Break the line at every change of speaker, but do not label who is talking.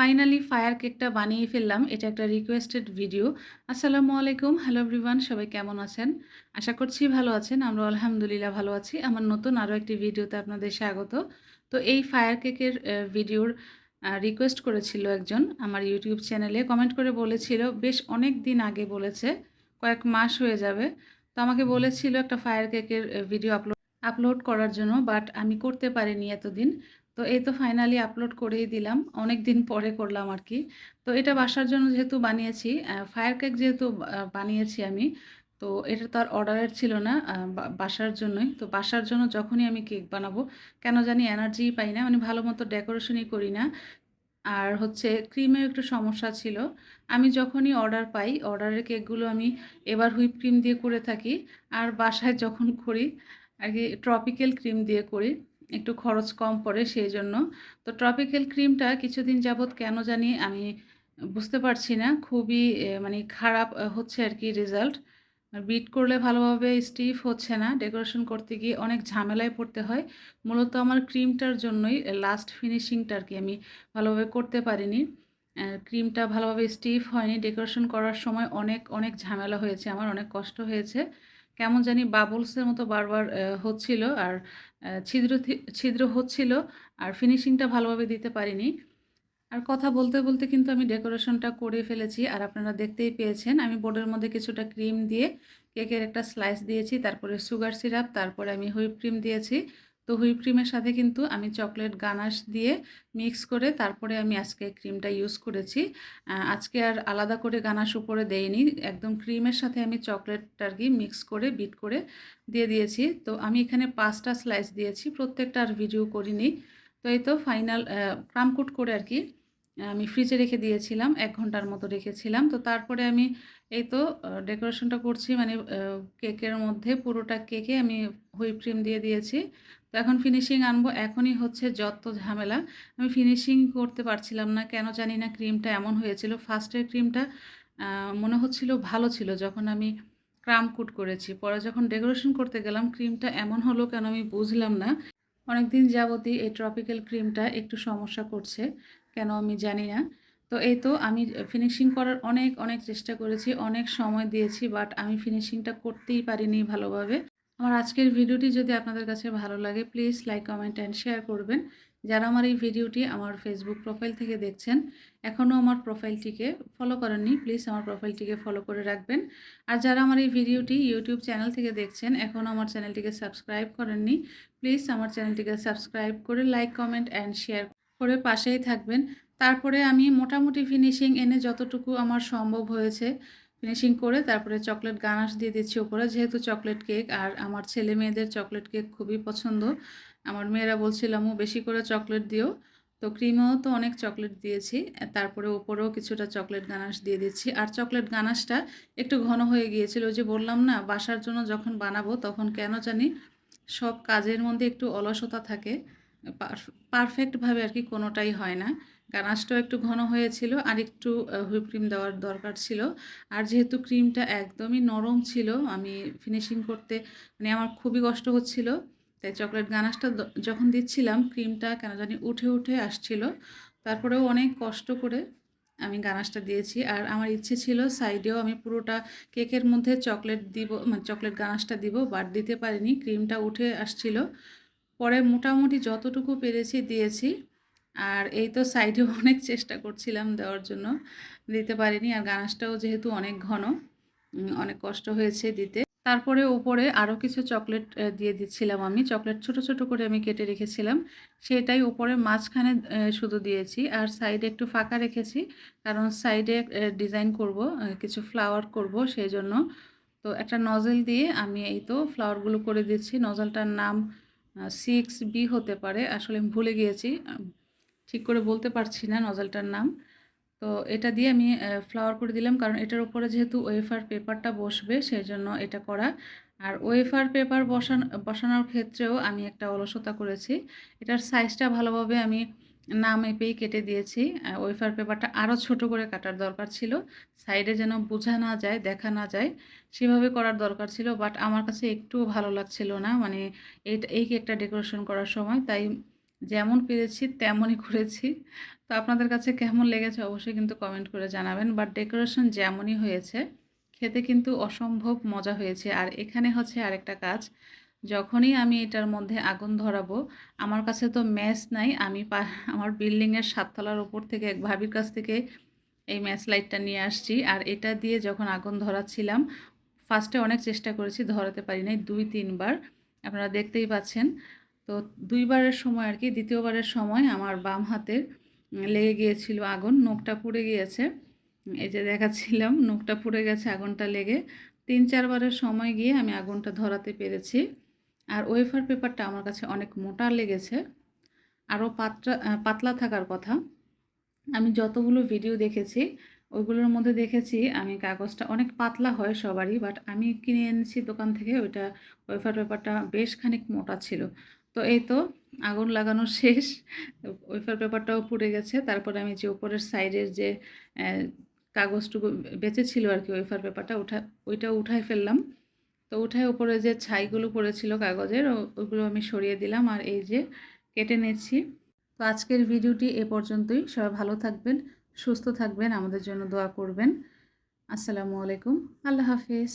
Finally fire কেকটা বানিয়ে ফেললাম। এটা একটা রিকোয়েস্টেড ভিডিও আসসালামু আলাইকুম। হ্যালো এভরিওয়ান সবাই কেমন আছেন? আশা করছি ভালো আছেন। আমরা আলহামদুলিল্লাহ ভালো আছি। আমার নতুন আরও একটি ভিডিওতে আপনাদের স্বাগত। তো এই ফায়ার কেকের ভিডিওর রিকোয়েস্ট করেছিল একজন আমার ইউটিউব চ্যানেলে কমেন্ট করে বলেছিল, বেশ অনেক দিন আগে বলেছে, কয়েক মাস হয়ে যাবে। তো আমাকে বলেছিল একটা ফায়ার কেকের ভিডিও আপলোড আপলোড করার জন্য বাট আমি করতে পারিনি এতদিন। তো এই তো ফাইনালি আপলোড করেই দিলাম। অনেক দিন পরে করলাম আর কি তো এটা বাসার জন্য যেহেতু বানিয়েছি ফায়ার কেক যেহেতু বানিয়েছি আমি, তো এটা তো আর অর্ডারের ছিল না বাসার জন্যই। তো বাসার জন্য যখনই আমি কেক বানাবো, কেন জানি এনার্জি পাই না মানে ভালো মতো ডেকোরেশনই করি না। আর হচ্ছে ক্রিমের একটু সমস্যা ছিল। আমি যখনই অর্ডার পাই অর্ডারের কেকগুলো আমি এবার হুইপ ক্রিম দিয়ে করে থাকি। আর বাসায় যখন করি আর কি ট্রপিক্যাল ক্রিম দিয়ে করি। একটু খরচ কম পড়ে সেই জন্য তো ট্রপিক্যাল ক্রিমটা কিছুদিন যাবৎ কেন জানি আমি বুঝতে পারছি না। খুবই মানে খারাপ হচ্ছে আর কি রেজাল্ট বিট করলে ভালোভাবে স্টিফ হচ্ছে না। ডেকোরেশন করতে গিয়ে অনেক ঝামেলায় পড়তে হয়। মূলত আমার ক্রিমটার জন্যই লাস্ট ফিনিশিংটা আর কি আমি ভালোভাবে করতে পারিনি। ক্রিমটা ভালোভাবে স্টিফ হয়নি। ডেকোরেশন করার সময় অনেক অনেক ঝামেলা হয়েছে। আমার অনেক কষ্ট হয়েছে। কেমন জানি বাবলসের মতো বারবার হচ্ছিল আর ছিদ্র ছিদ্র হচ্ছিল আর ফিনিশিংটা ভালোভাবে দিতে পারিনি। আর কথা বলতে বলতে কিন্তু আমি ডেকোরেশনটা করে ফেলেছি আর আপনারা দেখতেই পেয়েছেন আমি বোর্ডের মধ্যে কিছুটা ক্রিম দিয়ে কেকের একটা স্লাইস দিয়েছি, তারপরে সুগার সিরাপ তারপরে আমি হুইপ ক্রিম দিয়েছি। তো হুইপ ক্রিমের সাথে কিন্তু আমি চকলেট গানাশ দিয়ে মিক্স করে তারপরে আমি আজকে ক্রিমটা ইউজ করেছি। আজকে আর আলাদা করে গানাশ উপরে দেইনি, একদম ক্রিমের সাথে আমি চকলেটটা আর কি মিক্স করে, বিট করে দিয়ে দিয়েছি। তো আমি এখানে পাঁচটা স্লাইস দিয়েছি, প্রত্যেকটা আর ভিডিও করিনি। তো এই তো ফাইনাল ক্রামকুট করে আর কি আমি ফ্রিজে রেখে দিয়েছিলাম, এক ঘণ্টার মতো রেখেছিলাম। তো তারপরে আমি এই তো ডেকোরেশনটা করছি মানে কেকের মধ্যে পুরোটা কেকে আমি হুইপ ক্রিম দিয়ে দিয়েছি। তো এখন ফিনিশিং আনব, এখনই হচ্ছে যত ঝামেলা। আমি ফিনিশিং করতে পারছিলাম না, কেন জানি না ক্রিমটা এমন হয়েছিল। ফার্স্টের ক্রিমটা মনে হচ্ছিল ভালো ছিল যখন আমি ক্রাম কুট করেছি। পরে যখন ডেকোরেশন করতে গেলাম ক্রিমটা এমন হলো কেন আমি বুঝলাম না। অনেকদিন যাবতই এই ট্রপিক্যাল ক্রিমটা একটু সমস্যা করছে। কেন আমি জানি না। তো এই তো আমি ফিনিশিং করার অনেক অনেক চেষ্টা করেছি, অনেক সময় দিয়েছি বাট আমি ফিনিশিংটা করতেই পারিনি ভালোভাবে। আমার আজকের ভিডিওটি যদি আপনাদের কাছে ভালো লাগে please like comment and share করবেন। যারা আমার এই ভিডিওটি আমার ফেসবুক প্রোফাইল থেকে দেখছেন, এখনও আমার প্রোফাইলটিকে ফলো করেননি প্লিজ আমার প্রোফাইলটিকে ফলো করে রাখবেন। আর যারা আমার এই ভিডিওটি ইউটিউব চ্যানেল থেকে দেখছেন, এখনও আমার চ্যানেলটিকে সাবস্ক্রাইব করেননি প্লিজ আমার চ্যানেলটিকে সাবস্ক্রাইব করে লাইক কমেন্ট অ্যান্ড শেয়ার করে পাশেই থাকবেন। তারপরে আমি মোটামুটি ফিনিশিং এনে যতটুকু আমার সম্ভব হয়েছে ফিনিশিং করে তারপরে চকলেট গানাশ দিয়ে দিচ্ছি ওপরে। যেহেতু চকলেট কেক আর আমার ছেলে মেয়েদের চকলেট কেক খুবই পছন্দ, আমার মেয়েরা বলছিলামও বেশি করে চকলেট দিও। তো ক্রিমেও তো অনেক চকলেট দিয়েছি। তারপরে ওপরেও কিছুটা চকলেট গানাশ দিয়ে দিচ্ছি। আর চকলেট গানাশটা একটু ঘন হয়ে গিয়েছিল যে বললাম না, বাসার জন্য যখন বানাবো তখন কেন জানি সব কাজের মধ্যে একটু অলসতা থাকে। পারফেক্টভাবে আর কি কোনোটাই হয় না। গানাশটাও একটু ঘন হয়েছিল, আর একটু হুইপ ক্রিম দেওয়ার দরকার ছিল। আর যেহেতু ক্রিমটা একদমই নরম ছিল, আমি ফিনিশিং করতে মানে আমার খুবই কষ্ট হচ্ছিল। তাই চকলেট গানাশটা যখন দিচ্ছিলাম ক্রিমটা কেন জানি উঠে উঠে আসছিল। তারপরেও অনেক কষ্ট করে আমি গানাশটা দিয়েছি। আর আমার ইচ্ছে ছিল সাইডেও আমি পুরোটা কেকের মধ্যে চকলেট দিব মানে চকলেট গানাশটা দিব বাট দিতে পারিনি। ক্রিমটা উঠে আসছিল। পরে মোটামুটি যতটুকু পেরেছি দিয়েছি। আর এই তো সাইডে অনেক চেষ্টা করছিলাম দেওয়ার জন্য। দিতে পারিনি আর গানাশটাও যেহেতু অনেক ঘন অনেক কষ্ট হয়েছে দিতে। তারপরে উপরে আরও কিছু চকলেট দিয়ে দিচ্ছিলাম আমি। চকলেট ছোট ছোট করে আমি কেটে রেখেছিলাম। সেটাই উপরে মাঝখানে শুধু দিয়েছি। আর সাইডে একটু ফাঁকা রেখেছি কারণ সাইডে ডিজাইন করব কিছু ফ্লাওয়ার করব সেই জন্য তো একটা নজেল দিয়ে আমি এই তো ফ্লাওয়ারগুলো করে দিচ্ছি। নজলটার নাম সিক্স বি হতে পারে। আসলে আমি ভুলে গিয়েছি ঠিক করে বলতে পারছি না নজলটার নাম। তো এটা দিয়ে আমি ফ্লাওয়ার করে দিলাম, কারণ এটার উপরে যেহেতু ওয়েফার পেপারটা বসবে সেই জন্য এটা করা। আর ওয়েফার পেপার বসান, বসানোর ক্ষেত্রেও আমি একটা অলসতা করেছি। এটার সাইজটা ভালোভাবে আমি না মেপেই কেটে দিয়েছি। ওয়েফার পেপারটা আরও ছোট করে কাটার দরকার ছিল। সাইডে যেন বোঝা না যায়, দেখা না যায়, সেভাবে করার দরকার ছিল। বাট আমার কাছে একটুও ভালো লাগছিল না। মানে এই এই কেকটা ডেকোরেশন করার সময়। তাই যেমন পেরেছি, তেমনই করেছি। তো আপনাদের কাছে কেমন লেগেছে অবশ্যই কিন্তু কমেন্ট করে জানাবেন। বাট ডেকোরেশন যেমনই হয়েছে, খেতে কিন্তু অসম্ভব মজা হয়েছে। আর এখানে হচ্ছে আরেকটা কাজ। যখনই আমি এটার মধ্যে আগুন ধরাবো, আমার কাছে তো ম্যাচ নাই, আমি আমার বিল্ডিংয়ের সাততলার ওপর থেকে এক ভাবির কাছ থেকে এই ম্যাচ লাইটটা নিয়ে আসছি। আর এটা দিয়ে যখন আগুন ধরাচ্ছিলাম ফার্স্টে অনেক চেষ্টা করেছি, ধরাতে পারি নাই, দুই তিনবার আপনারা দেখতেই পাচ্ছেন। তো দুইবারের সময় আর কি দ্বিতীয়বারের সময় আমার বাম হাতের লেগে গিয়েছিল আগুন, নখটা পুড়ে গিয়েছে। এই যে দেখাচ্ছিলাম, নখটা পুড়ে গেছে, আগুনটা লেগে। তিন চারবারের সময় গিয়ে আমি আগুনটা ধরাতে পেরেছি। আর ওয়েফার পেপারটা আমার কাছে অনেক মোটা লেগেছে। আরও পাতলা পাতলা থাকার কথা। আমি যতগুলো ভিডিও দেখেছি, ওইগুলোর মধ্যে দেখেছি, আমি কাগজটা অনেক পাতলা হয় সবারই বাট আমি কিনে এনেছি দোকান থেকে, ওইটা ওয়েফার পেপারটা বেশ খানিক মোটা ছিল। তো এই তো, আগুন লাগানো শেষ। ওয়েফার পেপারটাও পুড়ে গেছে। তারপরে আমি যে উপরের সাইডের যে কাগজটুকু বেঁচে ছিল আর কি ওয়েফার পেপারটা উঠা ওইটা উঠায় ফেললাম। তো উঠায় উপরে যে ছাইগুলো পড়েছিল কাগজের ওগুলো আমি সরিয়ে দিলাম আর এই যে কেটে নেছি তো আজকের ভিডিওটি এ পর্যন্তই। সবাই ভালো থাকবেন, সুস্থ থাকবেন, আমাদের জন্য দোয়া করবেন। আসসালামু আলাইকুম। আল্লাহ হাফিজ।